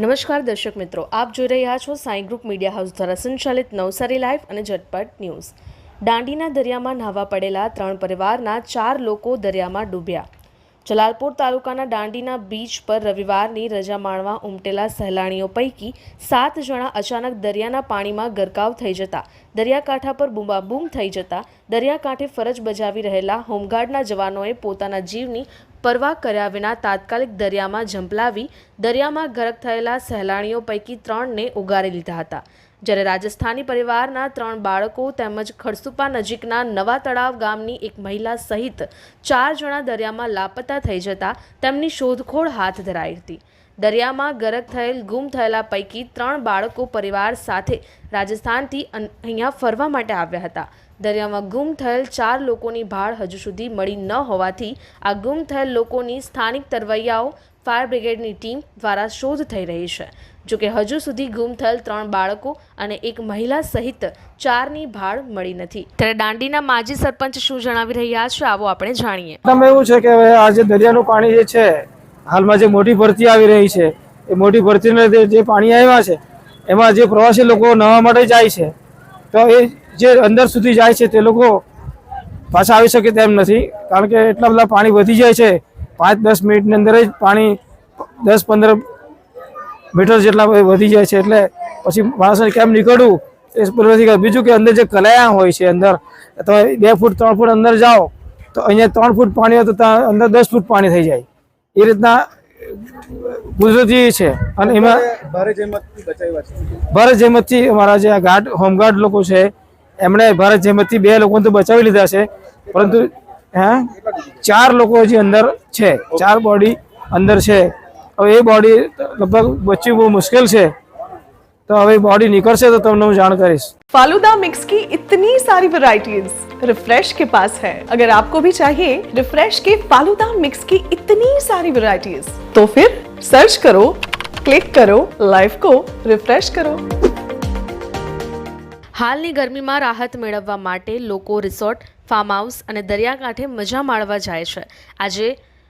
નમસ્કાર દર્શક મિત્રો, આપ જોઈ રહ્યા છો સાઈ ગ્રુપ મીડિયા હાઉસ દ્વારા સંચાલિત નવસારી લાઈવ અને ઝટપટ ન્યૂઝ. દાંડીના દરિયામાં નાહવા પડેલા ત્રણ પરિવારના ચાર લોકો દરિયામાં ડૂબ્યા. જલાલપુર તાલુકાના દાંડીના બીચ પર રવિવારની રજા માણવા ઉમટેલા સહેલાણીઓ પૈકી સાત જણા અચાનક દરિયાના પાણીમાં ગરકાવ થઈ જતા, દરિયાકાંઠા પર બૂમાબૂમ થઈ જતા, દરિયાકાંઠે ફરજ બજાવી રહેલા હોમગાર્ડના જવાનોએ પોતાના જીવની પરવા કર્યા વિના તાત્કાલિક દરિયામાં ઝંપલાવી દરિયામાં ગરક થયેલા સહેલાણીઓ પૈકી ત્રણને ઉગારી લીધા હતા. જ્યારે રાજસ્થાની પરિવારના ત્રણ બાળકો તેમજ ખડસુપા નજીકના નવા તળાવ ગામની એક મહિલા સહિત ચાર જણા દરિયામાં લાપતા થઈ જતા તેમની શોધખોળ હાથ ધરાઈ હતી. દરિયામાં ગરક થયેલ, ગુમ થયેલા પૈકી ત્રણ બાળકો પરિવાર સાથે રાજસ્થાનથી અહીંયા ફરવા માટે આવ્યા હતા. દરિયામાં ગુમ થયેલ ચાર લોકોની ભાળ હજુ સુધી મળી ન હોવાથી આ ગુમ થયેલ લોકોની સ્થાનિક તરવૈયાઓ, ફાયર બ્રિગેડની ટીમ દ્વારા શોધ થઈ રહી છે. જોકે હજુ સુધી ગુમ થયેલ ત્રણ બાળકો અને એક મહિલા સહિત ચારની ભાળ મળી નથી. ત્યારે દાંડીના માજી સરપંચ શું જણાવી રહ્યા છે, આવો આપણે જાણીએ. એવું છે કે આજે દરિયાનું પાણી જે છે, હાલમાં જે મોટી ભરતી આવી રહી છે, એ મોટી ભરતીને જે પાણી આવ્યા છે, એમાં જે પ્રવાસી લોકો નવા માટે જાય છે, તો એ જે અંદર સુધી જાય છે તે લોકો પાછા આવી શકે તેમ નથી. કારણ કે એટલા બધા પાણી વધી જાય છે. પાંચ દસ મિનિટની અંદર જ પાણી દસ પંદર મીટર જેટલા વધી જાય છે. એટલે પછી માણસને કેમ નીકળવું? એ નથી બીજું કે અંદર જે કલાયા હોય છે અંદર તમે બે ફૂટ ત્રણ ફૂટ અંદર જાઓ તો અહીંયા ત્રણ ફૂટ પાણી હોય તો ત્યાં અંદર દસ ફૂટ પાણી થઈ જાય. એ રીતના કુદરતી છે. અને એમાં ભારે જહેમતથી છે. અમારા જે આ ગાર્ડ હોમગાર્ડ લોકો છે એમણે ભારત જહેમતથી બે લોકોને તો બચાવી લીધા છે પરંતુ હે ચાર લોકો હજી અંદર છે ચાર બોડી અંદર છે હવે એ બોડી લગભગ બચવી બહુ મુશ્કેલ છે તો હવે બોડી નીકળશે તો તમને હું જાણ કરીશ फालूदा मिक्स की इतनी सारी वैरायटीज रिफ्रेश के पास है अगर आपको भी चाहिए रिफ्रेश के फालूदा मिक्स की इतनी सारी वैरायटीज तो फिर सर्च करो क्लिक करो लाइफ को रिफ्रेश करो હાલની ગરમીમાં રાહત મેળવવા માટે લોકો રિસોર્ટ ફાર્મ હાઉસ અને દરિયાકાંઠે મજા માણવા જાય છે. આજે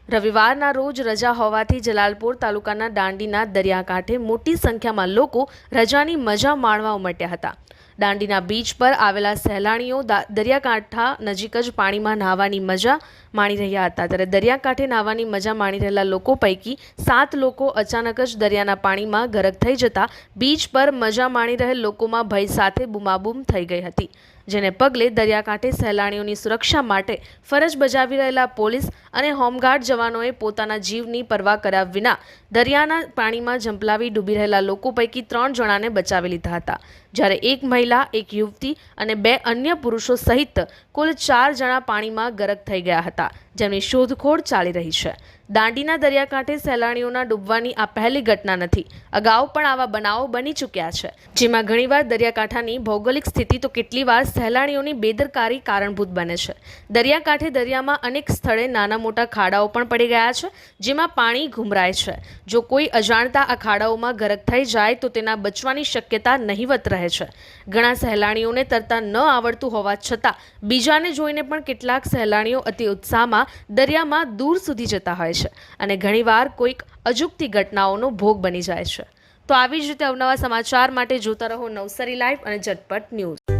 રવિવારના રોજ રજા હોવાથી જલાલપોર તાલુકાના દાંડીના દરિયાકાંઠે મોટી સંખ્યામાં લોકો રજાની મજા માણવા ઉમટ્યા હતા. દાંડીના બીચ પર આવેલા સહેલાણીઓ દરિયાકાંઠા નજીક જ પાણીમાં નહાવાની મજા માણી રહ્યા હતા. ત્યારે દરિયાકાંઠે નાહવાની મજા માણી રહેલા લોકો પૈકી સાત લોકો અચાનક જ દરિયાના પાણીમાં ગરક થઈ જતા બીચ પર મજા માણી રહેલ લોકોમાં ભય સાથે બૂમાબૂમ થઈ ગઈ હતી, જેને પગલે દરિયાકાંઠે સહેલાણીઓની સુરક્ષા માટે ફરજ બજાવી રહેલા પોલીસ અને હોમગાર્ડ જવાનોએ પોતાના જીવની પરવા કર્યા વિના દરિયાના પાણીમાં ઝંપલાવી ડૂબી રહેલા લોકો પૈકી ત્રણ જણાને બચાવી લીધા હતા. જ્યારે એક મહિલા, એક યુવતી અને બે અન્ય પુરુષો સહિત કુલ ચાર જણા પાણીમાં ગરક થઈ ગયા હતા. જેમની શોધખોળ ચાલી રહી છે. દાંડીના દરિયાકાંઠે સહેલાણીઓના ડૂબવાની આ પહેલી ઘટના નથી. અગાઉ પણ આવા બનાવો બની ચૂક્યા છે. જેમાં ઘણીવાર દરિયાકાંઠાની ભૌગોલિક સ્થિતિ તો કેટલી વાર સહેલાણીઓની બેદરકારી કારણભૂત બને છે. દરિયાકાંઠે દરિયામાં અનેક સ્થળે નાના મોટા ખાડાઓ પણ પડી ગયા છે, જેમાં પાણી ઘુમરાય છે. જો કોઈ અજાણતા આ ખાડાઓમાં ગરક થઈ જાય તો તેના બચવાની શક્યતા નહીવત રહે છે. ઘણા સહેલાણીઓને તરતા ન આવડતું હોવા છતાં બીજાને જોઈને પણ કેટલાક સહેલાણીઓ અતિ ઉત્સાહમાં દરિયામાં દૂર સુધી જતા હોય છે અને ઘણીવાર કોઈક અજુગતી ઘટનાઓનો ભોગ બની જાય છે. તો આવી જ રીતે અવનવા સમાચાર માટે જોતા રહો નવસારી લાઈવ અને ઝટપટ ન્યૂઝ.